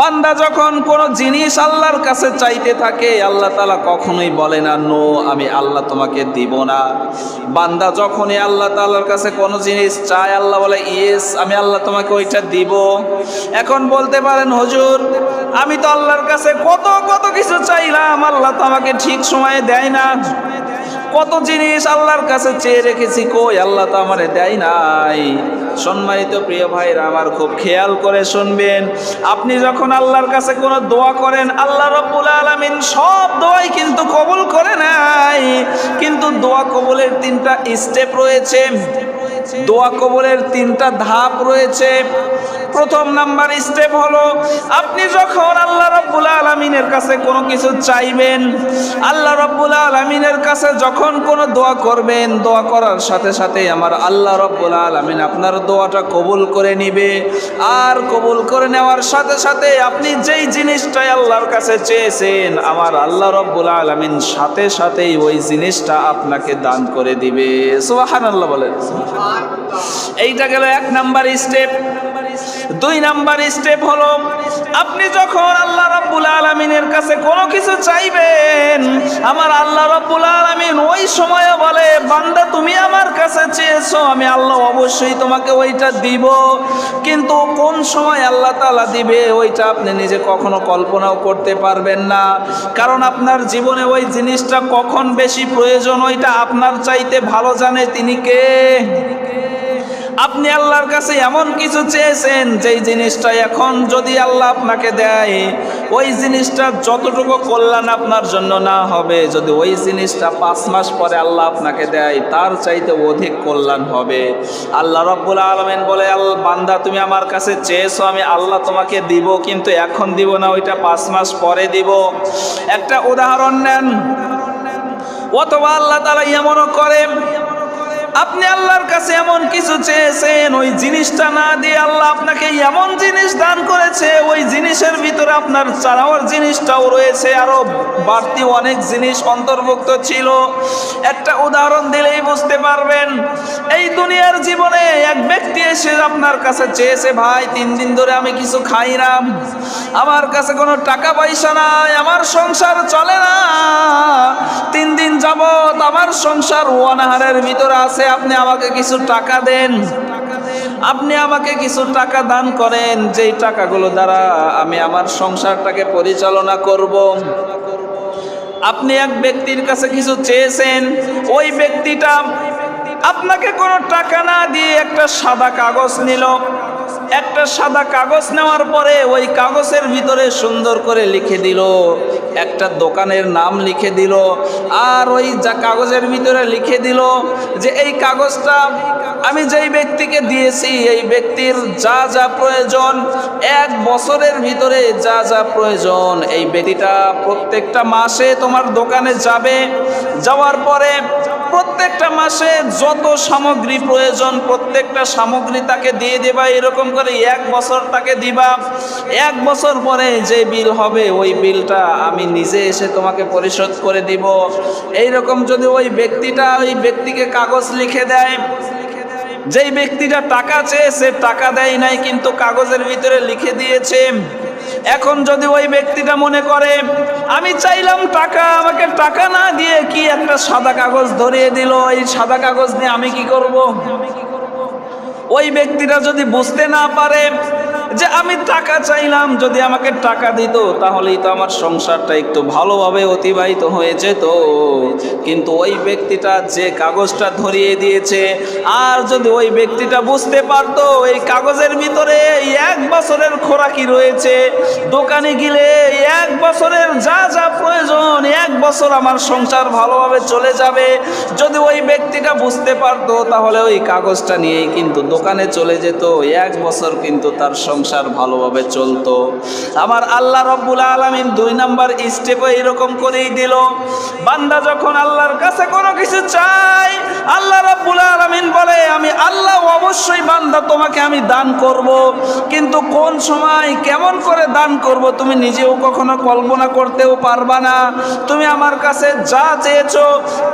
বান্দা যখন কোনো জিনিস আল্লাহর কাছে চাইতে থাকে, আল্লাহ তালা কখনোই বলে না, নো, আমি আল্লাহ তোমাকে দিব না। বান্দা যখনই আল্লাহ তাআলার কাছে কোনো জিনিস চায়, আল্লাহ বলে, ইয়েস, আমি আল্লাহ তোমাকে ওইটা দিব। এখন বলতে পারেন, হজুর, আমি তো আল্লাহর কাছে কত কত কিছু চাইলাম, আল্লাহ তো আমাকে ঠিক সময়ে দেয় না। কত জিনিস আল্লাহর কাছে চেয়ে রেখেছি কই আল্লাহ তো আমারে দেয় নাই। সম্মানিত প্রিয় ভাইরা, আমার খুব খেয়াল করে শুনবেন। আপনি যখন আল্লাহর কাছে কোনো দোয়া করেন, আল্লাহ রব্বুল আলামিন সব দোয়াই কিন্তু কবুল করে নাই। কিন্তু দোয়া কবুলের তিনটা স্টেপ রয়েছে। দোয়া কবুলের তিনটা ধাপ রয়েছে। প্রথম নাম্বার স্টেপ হলো, আপনি যখন আল্লাহ রব্বুল আলমিনের কাছে কোনো কিছু চাইবেন, আল্লাহ রব্বুল আলমিনের কাছে যখন কোনো দোয়া করবেন, দোয়া করার সাথে সাথে আমার আল্লাহ রব্বুল আলমিন আপনার দোয়াটা কবুল করে নিবে। আর কবুল করে নেওয়ার সাথে সাথে আপনি যেই জিনিসটাই আল্লাহর কাছে চেয়েছেন, আমার আল্লাহ রব্বুল আলমিন সাথে সাথেই ওই জিনিসটা আপনাকে দান করে দিবে। সুবাহান আল্লাহ বলেন। এইটা গেল এক নাম্বার স্টেপ দুই নাম্বার স্টেপ হলো, আপনি যখন আল্লাহ রাব্বুল আলমিনের কাছে কোনো কিছু চাইবেন, আমার আল্লাহ রাব্বুল আলমিন ওই সময়ে বলে, বান্দা, তুমি আমার কাছে চেয়েছো, আমি আল্লাহ অবশ্যই তোমাকে ওইটা দিব। কিন্তু কোন সময় আল্লাহ তাআলা দিবে, ওইটা আপনি নিজে কখনো কল্পনাও করতে পারবেন না। কারণ আপনার জীবনে ওই জিনিসটা কখন বেশি প্রয়োজন, ওইটা আপনার চাইতে ভালো জানে তিনি কে? আপনি আল্লাহর কাছে এমন কিছু চেয়েছেন, যেই জিনিসটা এখন যদি আল্লাহ আপনাকে দেয়, ওই জিনিসটা যতটুকু কল্যাণ আপনার জন্য না হবে, যদি ওই জিনিসটা পাঁচ মাস পরে আল্লাহ আপনাকে দেয়, তার চাইতে অধিক কল্যাণ হবে। আল্লাহ রব্বুল আলমেন বলে আল্লাহ বান্দা, তুমি আমার কাছে চেয়েছো, আমি আল্লাহ তোমাকে দিব, কিন্তু এখন দিব না, ওইটা পাঁচ মাস পরে দিব। একটা উদাহরণ নেন। অথবা আল্লাহ তালা এমনও করে আপনি আল্লাহর কাছে এমন কিছু চেয়েছেন, ওই জিনিসটা না দিয়ে আল্লাহ আপনাকে এমন জিনিস দান করেছে, ওই জিনিসের ভিতরে আপনার চাওয়ার জিনিসটাও রয়েছে, আরও বাড়তি অনেক জিনিস অন্তর্ভুক্ত ছিল। একটা উদাহরণ দিলেই বুঝতে পারবেন, এই দুনিয়ার জীবনে এক ব্যক্তি এসে আপনার কাছে চেয়েছে, ভাই, তিন দিন ধরে আমি কিছু খাই না, আমার কাছে কোনো টাকা পয়সা নাই, আমার সংসার চলে না, তিন দিন যাবত আমার সংসার অনাহারের ভিতরে আছে। আপনি আমাকে কিছু টাকা দেন। আপনি আমাকে কিছু টাকা দান করেন, যেই টাকাগুলো দ্বারা আমি আমার সংসারটাকে পরিচালনা করব। আপনি এক ব্যক্তির কাছে কিছু চেয়েছেন, ওই ব্যক্তিটা আপনাকে কোনো টাকা না দিয়ে একটা সাদা কাগজ নিল। একটা সাদা কাগজ নেওয়ার পরে ওই কাগজের ভিতরে সুন্দর করে লিখে দিল। একটা দোকানের নাম লিখে দিল আর ওই যা কাগজের ভিতরে লিখে দিল যে এই কাগজটা আমি যেই ব্যক্তিকে দিয়েছি, এই ব্যক্তির যা যা প্রয়োজন, এক বছরের ভিতরে যা যা প্রয়োজন, এই ব্যক্তিটা প্রত্যেকটা মাসে তোমার দোকানে যাবে। যাওয়ার পরে প্রত্যেকটা মাসে যত সামগ্রী প্রয়োজন, প্রত্যেকটা সামগ্রী তাকে দিয়ে দেবা, এরকম করে এক বছর তাকে দিবা। এক বছর পরে যে বিল হবে, ওই বিলটা আমি নিজে এসে তোমাকে পরিশোধ করে দিব। এইরকম যদি ওই ব্যক্তিটা, ওই ব্যক্তিকে কাগজ লিখে দেয়, যেই ব্যক্তিটা টাকা চেয়েছে টাকা দেয় নাই, কিন্তু কাগজের ভিতরে লিখে দিয়েছে। এখন যদি ওই ব্যক্তিটা মনে করে, আমি চাইলাম টাকা, আমাকে টাকা না দিয়ে কি একটা সাদা কাগজ ধরিয়ে দিল? এই সাদা কাগজ নিয়ে আমি কি করব? ওই ব্যক্তিরা যদি বুঝতে না পারে যে আমি টাকা চাইলাম, যদি আমাকে টাকা দিত, তাহলেই তো আমার সংসারটা একটু ভালোভাবে অতিবাহিত হয়ে যেত। কিন্তু ওই ব্যক্তিটা যে কাগজটা ধরিয়ে দিয়েছে, আর যদি ওই ব্যক্তিটা বুঝতে পারতো, এই কাগজের ভিতরে এক বছরের খোরাকি রয়েছে, দোকানে গেলে এক বছরের যা যা প্রয়োজন, এক বছর আমার সংসার ভালোভাবে চলে যাবে। যদি ওই ব্যক্তিটা বুঝতে পারতো, তাহলে ওই কাগজটা নিয়েই কিন্তু দোকানে চলে যেত, এক বছর কিন্তু তার সংসার ভালোভাবে চলতো। আমার আল্লাহ রব্বুল আলমিন দুই নাম্বার স্টেপও এরকম করেই দিল। বান্দা যখন আল্লাহর কাছে কোনো কিছু চাই আল্লাহ রাব্বুল আলামিন বলে, আমি আল্লাহ, অবশ্যই বান্দা, তোমাকে আমি দান করব। কিন্তু কোন সময় কেমন করে দান করব, তুমি নিজেও কখনো কল্পনা করতেও পারবা না। তুমি আমার কাছে যা চেয়েছো,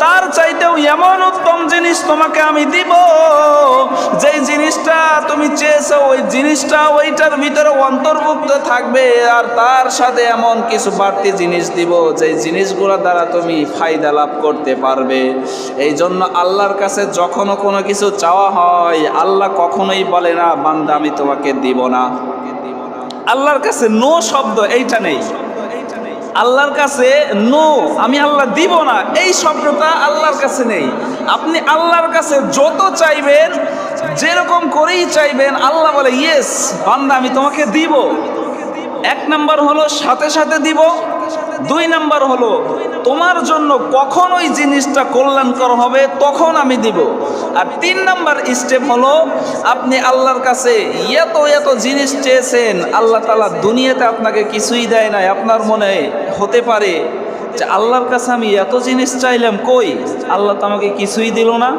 তার চাইতেও এমন উত্তম জিনিস তোমাকে আমি দিব। যেই জিনিসটা তুমি চেয়েছো, ওই জিনিসটা ওইটার ভিতরে অন্তর্ভুক্ত থাকবে আর তার সাথে এমন কিছু বাড়তি জিনিস দিব যে জিনিসগুলো দ্বারা তুমি ফায়দা লাভ করতে পারবে। এই জন্য আল্লাহর কাছে যখনও কোনো কিছু চাওয়া হয়, আল্লাহ কখনোই বলে না, বান্দা, আমি তোমাকে দিব না। আল্লাহর কাছে নো শব্দ এইটা নেই। আল্লাহর কাছে, নো, আমি আল্লাহ দিব না। এই শব্দটা আল্লাহর কাছে নেই। আপনি আল্লাহর কাছে যত চাইবেন, যেরকম করেই চাইবেন, আল্লাহ বলে, ইয়েস, বান্দা, আমি তোমাকে দিব। এক নাম্বার হলো, সাথে সাথে দিব। দুই নাম্বার হলো তোমার জন্য কখন ওই জিনিসটা কল্যাণকর হবে, তখন আমি দিব। আর তিন নাম্বার স্টেপ হলো, আপনি আল্লাহর কাছে এত এত জিনিস চেয়েছেন, আল্লাহ তালা দুনিয়াতে আপনাকে কিছুই দেয় নাই। আপনার মনে হতে পারে যে আল্লাহর কাছে আমি এত জিনিস চাইলাম, কই? আল্লাহ তো আমাকে কিছুই দিল না,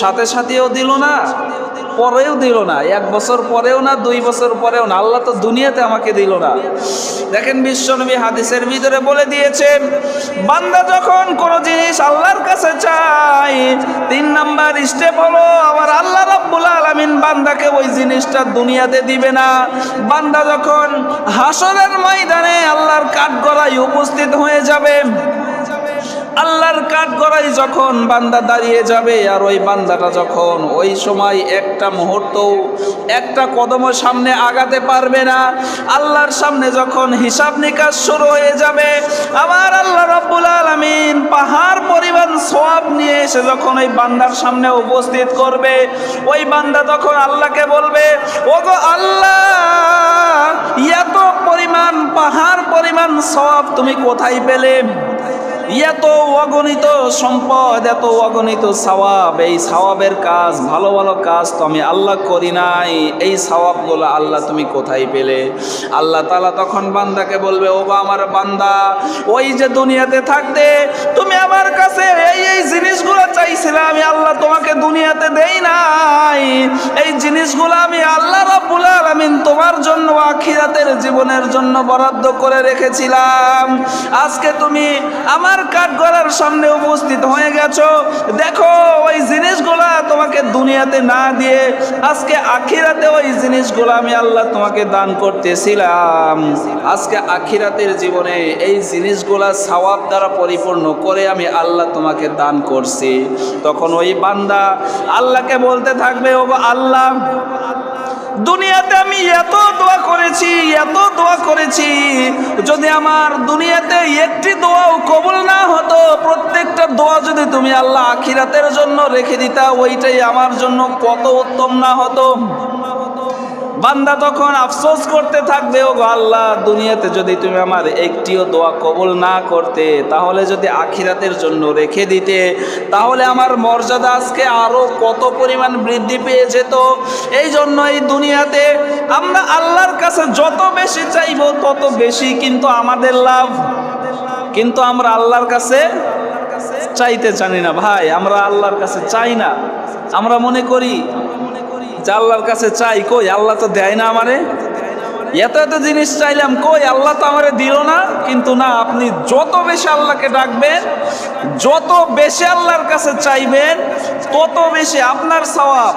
সাথে সাথেও দিল না, পরেও দিল না। এক বছর পরেও না, দুই বছর পরেও না। আল্লাহ তো দুনিয়াতে আমাকে দিল না। দেখেন বিশ্বনবী হাদিসের ভিতরে বলে দিয়েছেন বান্দা যখন কোনো জিনিস আল্লাহর কাছে চাই তিন নাম্বার স্টেপ হলো আবার আল্লাহ রাব্বুল আলামিন বান্দাকে ওই জিনিসটা দুনিয়াতে দিবে না। বান্দা যখন হাসরের ময়দানে আল্লাহর কাঠগড়ায় উপস্থিত হয়ে যাবে আল্লাহর কাঠ গড়াই যখন বান্দা দাঁড়িয়ে যাবে, আর ওই বান্দাটা যখন ওই সময় একটা মুহূর্ত একটা কদম সামনে আগাতে পারবে না, আল্লাহর সামনে যখন হিসাব নিকাশ শুরু হয়ে যাবে, আবার আল্লাহ রব্বুল আলমিন পাহাড় পরিমাণ সব নিয়ে এসে যখন ওই বান্দার সামনে উপস্থিত করবে, ওই বান্দা তখন আল্লাহকে বলবে ও ওগো আল্লাহ, এত পরিমাণ পাহাড় পরিমাণ সব তুমি কোথায় পেলে? এত অগণিত সম্পদ, এত অগণিত সওয়াব, এই সওয়াবের কাজ, ভালো ভালো কাজ তো আমি আল্লাহ করি নাই। এই সওয়াবগুলো আল্লাহ তুমি কোথায় পেলে? আল্লাহ তালা তখন বান্দাকে বলবে, ও বা আমার বান্দা, ওই যে দুনিয়াতে থাকতে তুমি আমার কাছে এই এই জিনিসগুলো চাইছিলে, আমি আল্লাহ তোমাকে দুনিয়াতে দেই নাই। এই জিনিসগুলো আমি আল্লাহ রাব্বুল আলামিন তোমার জন্য আখিরাতের জীবনের জন্য বরাদ্দ করে রেখেছিলাম। আজকে তুমি আমার কাঠ গড়ার সামনে উপস্থিত হয়ে গেছো। দেখো, ওই জিনিসগুলা তোমাকে দুনিয়াতে না দিয়ে আজকে আখিরাতে ওই জিনিসগুলো আমি আল্লাহ তোমাকে দান করতেছিলাম। আজকে আখিরাতের জীবনে এই জিনিসগুলা সওয়াব দ্বারা পরিপূর্ণ করে আমি আল্লাহ তোমাকে দান করছি। তখন ওই বান্দা আল্লাহকে বলতে থাকবে ও আল্লাহ, দুনিয়াতে আমি এত দোয়া করেছি, এত দোয়া করেছি, যদি আমার দুনিয়াতে একটি দোয়াও কবুল না হতো, প্রত্যেকটা দোয়া যদি তুমি আল্লাহ আখিরাতের জন্য রেখে দিতা, ওইটাই আমার জন্য কত উত্তম না হতো। বান্দা তখন আফসোস করতে থাকবে ও আল্লাহ, দুনিয়াতে যদি তুমি আমার একটিও দোয়া কবুল না করতে, তাহলে যদি আখিরাতের জন্য রেখে দিতে, তাহলে আমার মর্যাদা আজকে আরও কত পরিমাণ বৃদ্ধি পেয়ে যেত? এই জন্য এই দুনিয়াতে আমরা আল্লাহর কাছে যত বেশি চাইব, তত বেশি কিন্তু আমাদের লাভ। কিন্তু আমরা আল্লাহর কাছে চাইতে জানি না, ভাই, আমরা আল্লাহর কাছে চাই না। আমরা মনে করি যে আল্লাহর কাছে চাই, কই? আল্লাহ তো দেয় না আমারে। এত এত জিনিস চাইলাম, কই? আল্লাহ তো আমারে দিল না। কিন্তু না, আপনি যত বেশি আল্লাহকে ডাকবেন, যত বেশি আল্লাহর কাছে চাইবেন, তত বেশি আপনার সওয়াব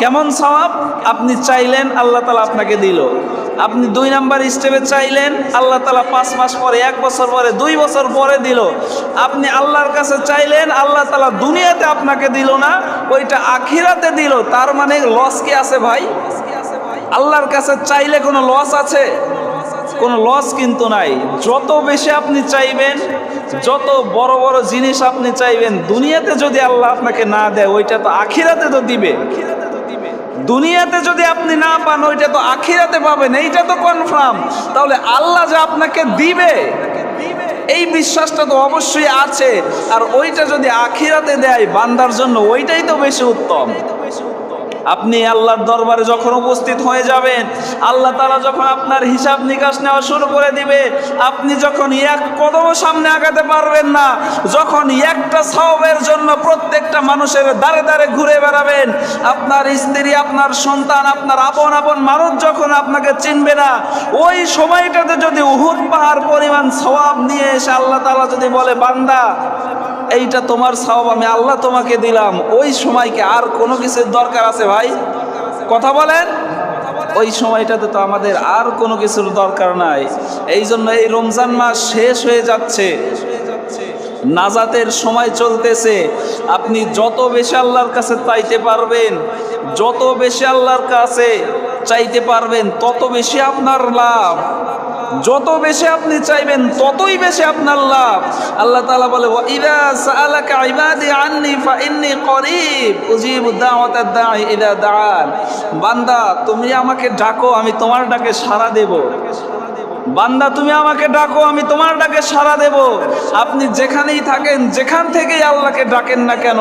কেমন সওয়াব আপনি চাইলেন আল্লাহ তালা আপনাকে দিল। আপনি দুই নাম্বার স্টেপে চাইলেন, আল্লাহ তালা পাঁচ মাস পরে, এক বছর পরে, দুই বছর পরে দিল। আপনি আল্লাহর কাছে চাইলেন, আল্লাহ তালা দুনিয়াতে আপনাকে দিল না, ওইটা আখিরাতে দিল। তার মানে লস কি আছে ভাই? আল্লাহর কাছে চাইলে কোনো লস আছে? কোনো লস কিন্তু নাই। যত বেশি আপনি চাইবেন, যত বড় বড় জিনিস আপনি চাইবেন, দুনিয়াতে যদি আল্লাহ আপনাকে না দেয়, ওইটা তো আখিরাতে তো দিবে। দুনিয়াতে যদি আপনি না পান, ওইটা তো আখিরাতে পাবেন, এইটা তো কনফার্ম তাহলে আল্লাহ যে আপনাকে দিবে, এই বিশ্বাসটা তো অবশ্যই আছে। আর ওইটা যদি আখিরাতে দেয়, বান্দার জন্য ওইটাই তো বেশি উত্তম। আপনি আল্লাহর দরবারে যখন উপস্থিত হয়ে যাবেন, আল্লাহ তালা যখন আপনার হিসাব নিকাশ নেওয়া শুরু করে দিবে, আপনি যখন এক কদম সামনে আগাতে পারবেন না, যখন একটা সওয়াবের জন্য প্রত্যেকটা মানুষের দাঁড়ে দাঁড়ে ঘুরে বেড়াবেন, আপনার স্ত্রী, আপনার সন্তান, আপনার আপন আপন মানুষ যখন আপনাকে চিনবে না, ওই সময়টাতে যদি উহুদ পাহাড় পরিমাণ সওয়াব নিয়ে এসে আল্লাহ তালা যদি বলে, বান্দা এইটা তোমার সওয়াব, আমি আল্লাহ তোমাকে দিলাম। ওই সময়কে আর কোনো কিছুর দরকার আছে ভাই? কথা বলেন? ওই সময়টাতে তো আমাদের আর কোনো কিছুর দরকার নাই। এই জন্য এই রমজান মাস শেষ হয়ে যাচ্ছে। নাজাতের সময় চলতেছে। আপনি যত বেশি আল্লাহর কাছে চাইতে পারবেন, যত বেশি আল্লাহর কাছে চাইতে পারবেন, তত বেশি আপনার লাভ। যত বেশি আপনি চাইবেন, ততই বেশি আপনার লাভ। আল্লাহ তাআলা বলে ইদা সাআলাকা ইবাদি আন্নি ফা ইন্নী করিব। উজিবু দাওয়াতাদ দাঈ ইদা দাআন। বান্দা, তুমি আমাকে ডাকো, আমি তোমার ডাকে সাড়া দেব। বান্দা, তুমি আমাকে ডাকো, আমি তোমার ডাকে সাড়া দেব। আপনি যেখানেই থাকেন, যেখান থেকেই আল্লাহকে ডাকেন না কেন,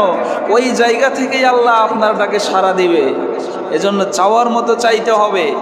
ওই জায়গা থেকেই আল্লাহ আপনার ডাকে সাড়া দিবে। এজন্য চাওয়ার মতো চাইতে হবে।